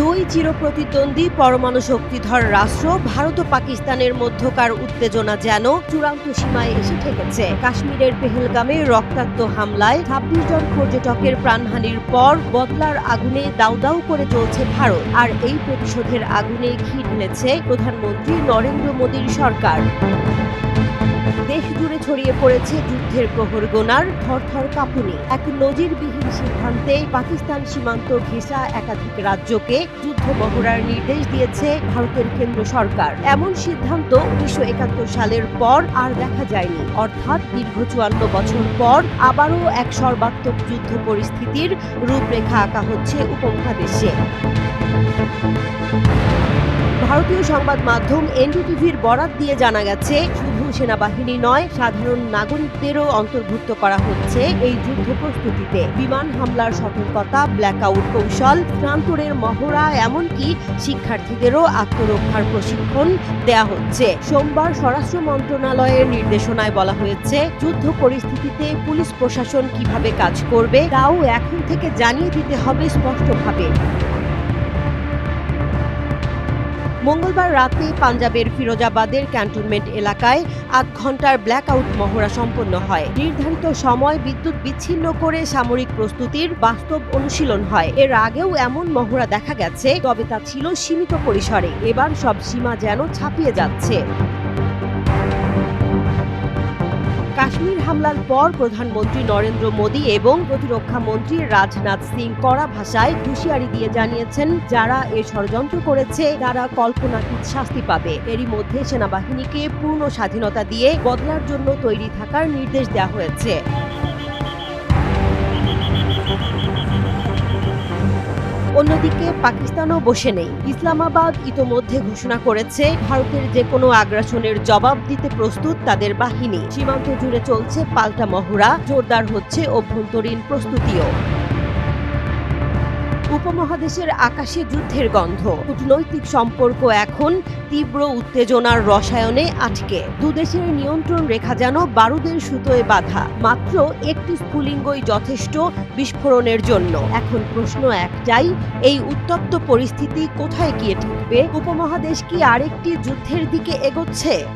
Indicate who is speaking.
Speaker 1: দুই চিরপ্রতিদ্বন্দ্বী পরমাণু শক্তিধর রাষ্ট্র ভারত ও পাকিস্তানের মধ্যকার উত্তেজনা যেন চূড়ান্ত সীমায় এসে ঠেকেছে। কাশ্মীরের পেহেলগামে রক্তাক্ত হামলায় ছাব্বিশ জন পর্যটকের প্রাণহানির পর বদলার আগুনে দাউ দাউ করে চলছে ভারত। আর এই প্রতিশোধের আগুনে ঘি ঢেলেছে প্রধানমন্ত্রী নরেন্দ্র মোদীর সরকার। দেশ জুড়ে ছড়িয়ে পড়েছে যুদ্ধের প্রহর গোনার থরথর কাঁপুনি। এক নজিরবিহীন সিদ্ধান্তে পাকিস্তান সীমান্ত ঘেঁষা একাধিক রাজ্যকে যুদ্ধ মহড়ার নির্দেশ দিয়েছে ভারতের কেন্দ্র সরকার। এমন সিদ্ধান্ত উনিশশো একাত্তর সালের পর আর দেখা যায়নি। অর্থাৎ দীর্ঘ চুয়ান্ন বছর পর আবারও এক সর্বাত্মক যুদ্ধ পরিস্থিতির রূপরেখা আঁকা হচ্ছে উপমহাদেশে। ভারতীয় সংবাদ মাধ্যম এনডিটিভির বরাত দিয়ে জানা গেছে সেনাবাহিনী নয়, সাধারণ নাগরিকদেরও অন্তর্ভুক্ত করা হচ্ছে এই যুদ্ধ প্রস্তুতিতে। বিমান হামলার সতর্কতা ব্ল্যাকআউট কৌশল, প্রান্তরের মহড়া, এমনকি শিক্ষার্থীদেরও আত্মরক্ষার প্রশিক্ষণ দেয়া হচ্ছে। সোমবার স্বরাষ্ট্র মন্ত্রণালয়ের নির্দেশনায় বলা হয়েছে, যুদ্ধ পরিস্থিতিতে পুলিশ প্রশাসন কীভাবে কাজ করবে, তাও এখন থেকে জানিয়ে দিতে হবে স্পষ্টভাবে। মঙ্গলবার রাতে পাঞ্জাবের ফিরোজাবাদের ক্যান্টনমেন্ট এলাকায় আধ ঘণ্টার ব্ল্যাকআউট মহড়া সম্পন্ন হয়। নির্ধারিত সময় বিদ্যুৎ বিচ্ছিন্ন করে সামরিক প্রস্তুতির বাস্তব অনুশীলন হয়। এর আগেও এমন মহড়া দেখা গেছে, তবে তা ছিল সীমিত পরিসরে। এবার সব সীমা যেন ছাপিয়ে যাচ্ছে। কাশ্মীর হামলার পর প্রধানমন্ত্রী নরেন্দ্র মোদী এবং প্রতিরক্ষা মন্ত্রী রাজনাথ সিং কড়া ভাষায় হুঁশিয়ারি দিয়ে জানিয়েছেন, যারা এ ষড়যন্ত্র করেছে, তারা কল্পনাতীত শাস্তি পাবে। এরই মধ্যে সেনাবাহিনীকে পূর্ণ স্বাধীনতা দিয়ে বদলার জন্য তৈরি থাকার নির্দেশ দেওয়া হয়েছে। অন্যদিকে পাকিস্তানও বসে নেই। ইসলামাবাদ ইতোমধ্যে ঘোষণা করেছে, ভারতের যে কোনো আগ্রাসনের জবাব দিতে প্রস্তুত তাদের বাহিনী। সীমান্ত জুড়ে চলছে পাল্টা মহড়া, জোরদার হচ্ছে অভ্যন্তরীণ প্রস্তুতিও। উপমহাদেশের আকাশে যুদ্ধের গন্ধ। কূটনৈতিক সম্পর্ক এখন তীব্র উত্তেজনার রসায়নে আটকে। দুদেশের নিয়ন্ত্রণ রেখা যেন বারুদের সুতোয় বাঁধা। মাত্র একটি স্ফুলিঙ্গই যথেষ্ট বিস্ফোরণের জন্য। এখন প্রশ্ন একটাই, এই উত্তপ্ত পরিস্থিতি কোথায় গিয়ে ঠেকবে? উপমহাদেশ কি আরেকটি যুদ্ধের দিকে এগোচ্ছে?